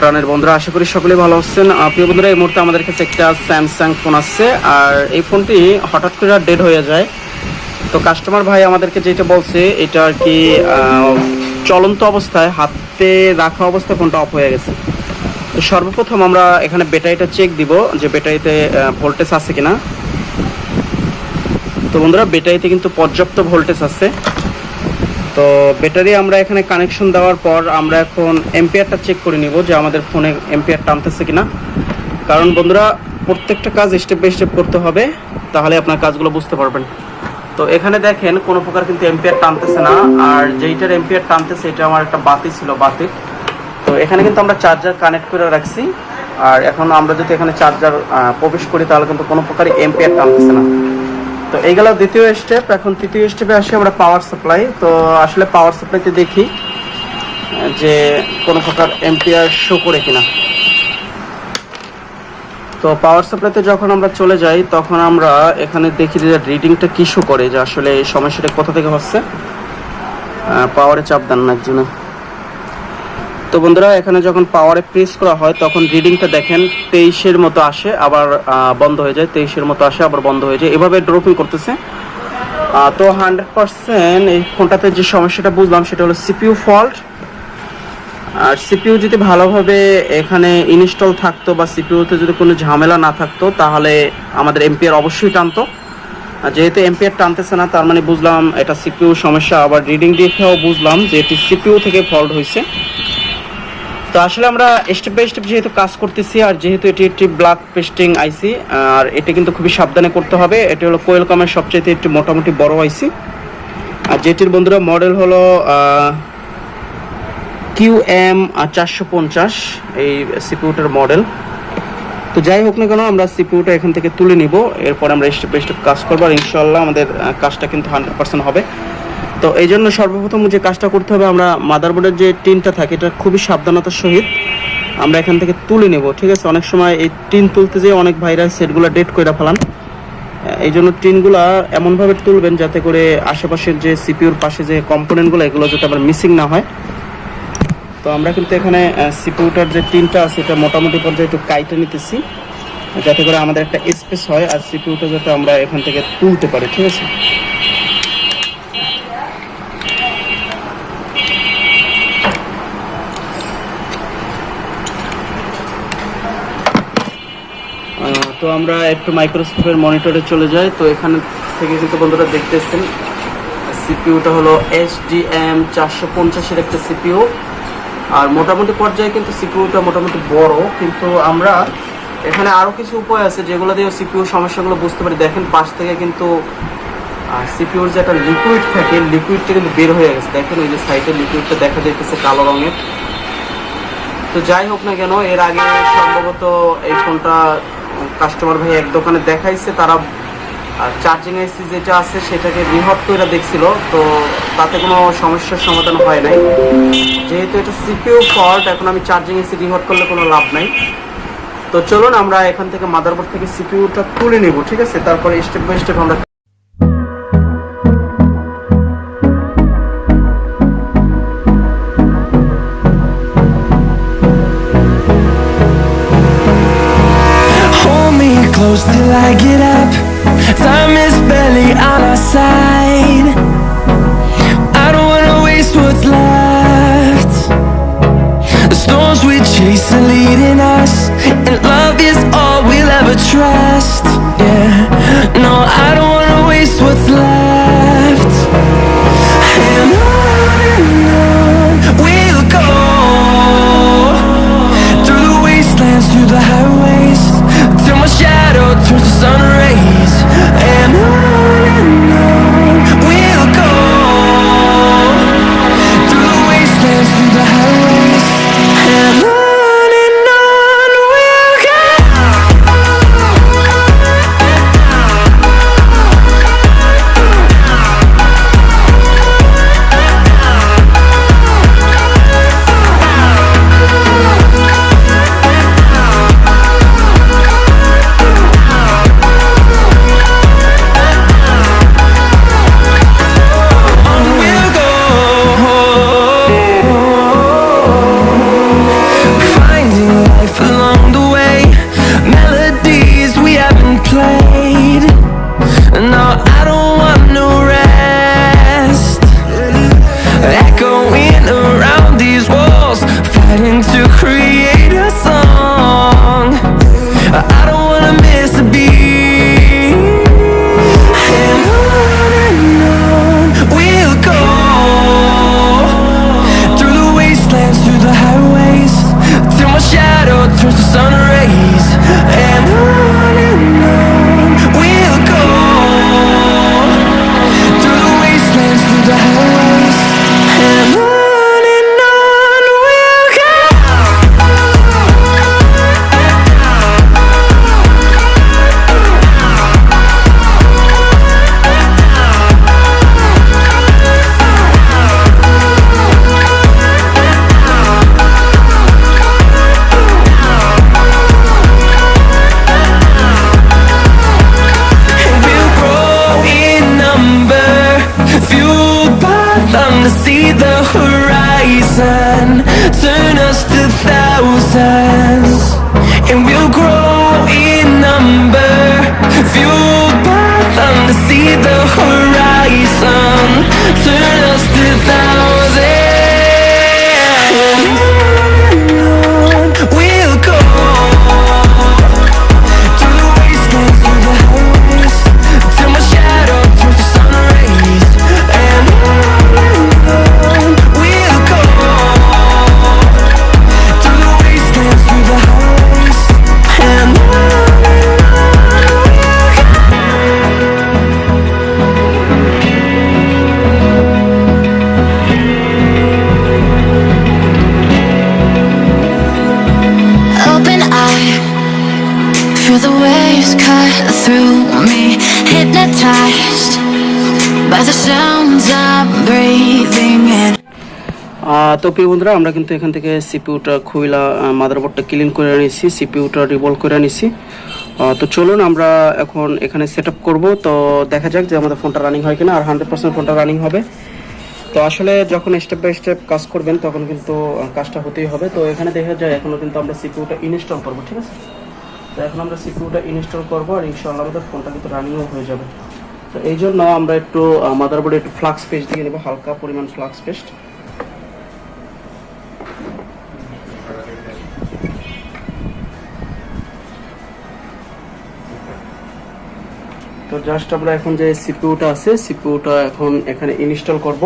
প্রাণের বন্ধুরা, আশা করি সকলে ভালো আছেন। প্রিয় বন্ধুরা, এই মুহূর্তে আমাদের কাছে একটা স্যামসাং ফোন আসছে। আর এই ফোনটি হঠাৎ করে ডেড হয়ে যায়। তো কাস্টমার ভাই আমাদেরকে যেটা বলছে, এটা আর কি চলন্ত অবস্থায় হাতে রাখা অবস্থায় ফোনটা অফ হয়ে গেছে। তো সর্বপ্রথম আমরা এখানে ব্যাটারিটা চেক দিব যে ব্যাটারিতে ভোল্টেজ আছে কিনা। তো বন্ধুরা ব্যাটারিতে কিন্তু পর্যাপ্ত ভোল্টেজ আছে। তো ব্যাটারি আমরা এখানে কানেকশন দেওয়ার পর আমরা এখন এম্পিয়ারটা চেক করে নিব যে আমাদের ফোনে এম্পিয়ার টানতেছে কিনা। কারণ বন্ধুরা, প্রত্যেকটা কাজ স্টেপ বাই স্টেপ করতে হবে, তাহলে আপনার কাজগুলো বুঝতে পারবেন। তো এখানে দেখেন কোনো প্রকার কিন্তু এম্পিয়ার টানতেছে না, আর যেইটার এম্পিয়ার টানতেছে এটা আমার একটা বাতি ছিল, বাতি। তো এখানে কিন্তু আমরা চার্জার কানেক্ট করে রাখছি, আর এখন আমরা যদি এখানে চার্জার প্রবেশ করি তাহলে কিন্তু কোনো প্রকারই এম্পিয়ার টানতেছে না। তো এই গেল দ্বিতীয় স্টেপ এখন তৃতীয় স্টেপে আসি আমরা পাওয়ার সাপ্লাই তো আসলে পাওয়ার সাপ্লাইতে দেখি যে কোনো প্রকার এম্পিয়ার শো করে কিনা। তো পাওয়ার সাপ্লাইতে যখন আমরা চলে যাই, তখন আমরা এখানে দেখি যে রিডিংটা কি শো করে, যে আসলে এই সমস্যাটা কোথা থেকে হচ্ছে? পাওয়ারে চাপ দেন না একজনে। তো বন্ধুরা, এখানে যখন পাওয়ারে প্রেস করা হয়, তখন রিডিংটা দেখেন, তেইশের মতো আসে, আবার বন্ধ হয়ে যায়, তেইশের মতো আসে, আবার বন্ধ হয়ে যায়। এভাবে ড্রপিং করতেছে। তো হান্ড্রেড পার্সেন্ট এই ফোনটাতে যে সমস্যাটা বুঝলাম, সেটা হলো সিপিউ ফল্ট আর সিপিইউ যদি ভালোভাবে এখানে ইনস্টল থাকতো বা সিপিইউতে যদি কোনো ঝামেলা না থাকতো, তাহলে আমাদের এমপিআর অবশ্যই টানতো। আর যেহেতু এমপিআর টানতেছে না, তার মানে বুঝলাম এটা সিপিইউ সমস্যা। আবার রিডিং দেখেও বুঝলাম যে এটি সিপিইউ থেকে ফল্ট হয়েছে। তো আসলে আমরা স্টেপ বাই স্টেপ যেহেতু কাজ করতেছি, আর যেহেতু এটি একটি ব্ল্যাক পেস্টিং আইসি আর এটা কিন্তু খুবই সাবধানে করতে হবে। এটি হলো কোয়েলকমের সবচেয়ে একটি মোটামুটি বড় আইসি আর যেটির বন্ধুরা মডেল হলো কিউ এম চারশো পঞ্চাশ, এই সিপিউটার মডেল। তো যাই হোক না কেন, আমরা সিপিউটা এখান থেকে তুলে নিব। এরপর আমরা স্টেপ বাই স্টেপ কাজ করব, আর ইনশাল্লাহ আমাদের কাজটা কিন্তু হান্ড্রেড পার্সেন্ট হবে। তো এই জন্য সর্বপ্রথম যে কাজটা করতে হবে, আমরা মাদারবোর্ডের যে টিনটা থাকে, এটা খুবই সাবধানতার সহিত আমরা এখান থেকে তুলে নেব, ঠিক আছে? অনেক সময় এই টিন তুলতে যেয়ে অনেক ভাইরাস সেটগুলো ডেট করে ফেলান। এই জন্য টিনগুলা এমনভাবে তুলবেন যাতে করে আশেপাশের যে সিপিউর পাশে যে কম্পোনেন্টগুলো, এগুলো যাতে আবার মিসিং না হয়। তো আমরা কিন্তু এখানে সিপিউটার যে টিনটা আছে, এটা মোটামুটি পর্যায়ে একটু কাইটে নিতেছি। যাতে করে আমাদের একটা স্পেস হয় আর সিপিউটা যাতে আমরা এখান থেকে তুলতে পারি, ঠিক আছে? তো আমরা একটু মাইক্রোস্কোপের মনিটরে চলে যাই। তো এখান থেকে কিন্তু বন্ধুরা দেখতেছেন সিপিউটা হলো এইচ ডি এম চারশো পঞ্চাশের একটা সিপিইউ আর মোটামুটি পর্যায়ে কিন্তু সিপিইউটা মোটামুটি বড়, কিন্তু আমরা এখানে আরও কিছু উপায় আছে যেগুলো দিয়ে সিপিইউ সমস্যাগুলো বুঝতে পারি। দেখেন, পাশ থেকে কিন্তু সিপিইউর যে একটা লিকুইড থাকে লিকুইডটা কিন্তু বের হয়ে গেছে। দেখেন, ওই যে সাইডে লিকুইডটা দেখা যাইতেছে কালো রঙের। তো যাই হোক না কেন, এর আগে সম্ভবত এই ফোনটা কাস্টমার ভাই এক দোকানে দেখাইছে, তারা চার্জিং এসি যেটা আছে সেটাকে বৃহৎ করে দেখছিল, তো তাতে কোনো সমস্যার সমাধান হয় নাই। যেহেতু এটা সিপিউ ফল্ট এখন আমি চার্জিং এসি রিহট করলে কোনো লাভ নাই। তো চলুন আমরা এখান থেকে মাদারবোর্ড থেকে সিপিউটা তুলে নেব, ঠিক আছে? তারপরে স্টেপ বাই স্টেপ আমরা trust. Yeah, no, I don't wanna waste what's left. তো প্রিয় বন্ধুরা আমরা কিন্তু এখান থেকে সিপিউটা খুইলা মাদারবোর্ডটা ক্লিন করে নিছি সিপিউটা রিভলভ করে আহ, তো চলুন আমরা এখন এখানে সেট আপ করব। তো দেখা যাক যে আমাদের ফোনটা রানিং হয় কিনা আর হান্ড্রেড পার্সেন্ট ফোনটা রানিং হবে। তো আসলে যখন স্টেপ বাই স্টেপ কাজ করবেন তখন কিন্তু কাজটা হতেই হবে। তো এখানে দেখা যায় এখনও কিন্তু আমরা সিপিউটা ইনস্টল করব ঠিক আছে? তো এখন আমরা সিপিউটা ইনস্টল করব আর ইনশাআল্লাহ আমাদের ফোনটা কিন্তু রানিংও হয়ে যাবে। তো এই জন্য আমরা একটু মাদার মাদারবোর্ডে একটু ফ্লাক্স পেস্ট দিয়ে নেব, হালকা পরিমাণ ফ্লাক্স পেস্ট তো জাস্ট আমরা এখন যে সিপিউটা আছে সিপিউটা এখন এখানে ইনস্টল করব।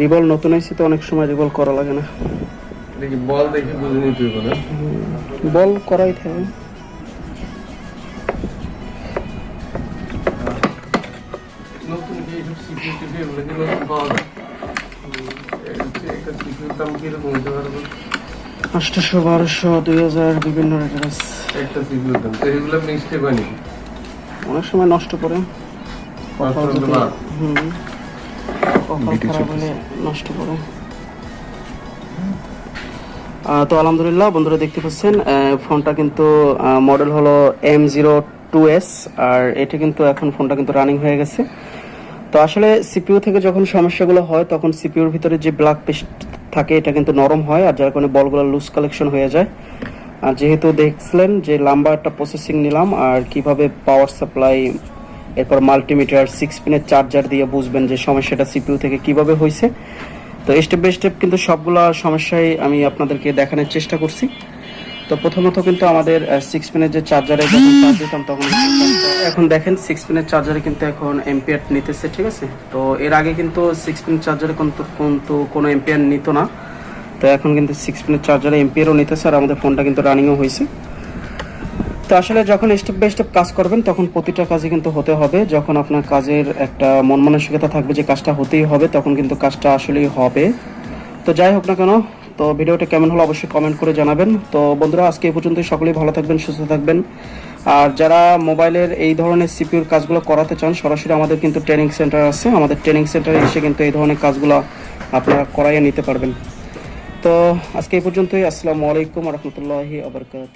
রিবল নতুন আইসি তো অনেক সময় রিবল করা লাগে না। দেখি বল দেখি বুঝে নিতে হবে না? বল করাই থাকে। নতুন কি এইসব সিকিউ টিপি এগুলো কি নতুন পাওয়া যায় হুম, এই হচ্ছে একটা দাম কীরকম হতে পারবে বারোশো দুই হাজার বিভিন্ন রেটের একটা দাম। তো এগুলো অনেক সময় নষ্ট করে। হুম। কপাল খারাপ হলে নষ্ট করে তো আলহামদুলিল্লাহ বন্ধুরা দেখতে পাচ্ছেন ফোনটা কিন্তু মডেল হলো এম জিরো টু এস আর এটা কিন্তু এখন ফোনটা কিন্তু রানিং হয়ে গেছে। তো আসলে সিপিইউ থেকে যখন সমস্যাগুলো হয় তখন সিপিইউর ভিতরে যে ব্ল্যাক পেস্ট থাকে এটা কিন্তু নরম হয় আর যার কারণে বলগুলো লুজ কালেকশন হয়ে যায়। আর যেহেতু দেখছিলেন যে লম্বা একটা প্রসেসিং নিলাম আর কীভাবে পাওয়ার সাপ্লাই এরপর মাল্টিমিটার সিক্স পিনের চার্জার দিয়ে বুঝবেন যে সমস্যাটা সিপিইউ থেকে কীভাবে হয়েছে। তো স্টেপ বাই স্টেপ কিন্তু সবগুলা সমস্যাই আমি আপনাদেরকে দেখানোর চেষ্টা করছি। তো প্রথমত কিন্তু আমাদের সিক্স পিনের যে চার্জারে যখন চার্জ দিতাম তখন এখন দেখেন সিক্স পিনের চার্জারে কিন্তু এখন এম্পিয়ার নিতেছে, ঠিক আছে? তো এর আগে কিন্তু সিক্স পিন চার্জারে কিন্তু কিন্তু কোনো এম্পিয়ার নিত না। তো এখন কিন্তু সিক্স পিনের চার্জারে এম্পিয়ারও নিতেছে আর আমাদের ফোনটা কিন্তু রানিংও হয়েছে। তো আসলে যখন স্টেপ বাই স্টেপ কাজ করবেন, তখন প্রতিটা কাজে কিন্তু হতে হবে। যখন আপনার কাজের একটা মন মানসিকতা থাকবে যে কাজটা হতেই হবে, তখন কিন্তু কাজটা আসলেই হবে। তো যাই হোক না কেন, তো ভিডিওটা কেমন হলো অবশ্যই কমেন্ট করে জানাবেন। তো বন্ধুরা, আজকে এই পর্যন্তই। সকলেই ভালো থাকবেন, সুস্থ থাকবেন। আর যারা মোবাইলের এই ধরনের সিপিউর কাজগুলো করাতে চান, সরাসরি আমাদের কিন্তু ট্রেনিং সেন্টার আছে। আমাদের ট্রেনিং সেন্টারে এসে কিন্তু এই ধরনের কাজগুলো আপনারা করাইয়ে নিতে পারবেন। তো আজকে এই পর্যন্তই। আসসালামু আলাইকুম রহমতুল্লাহি আবরকাত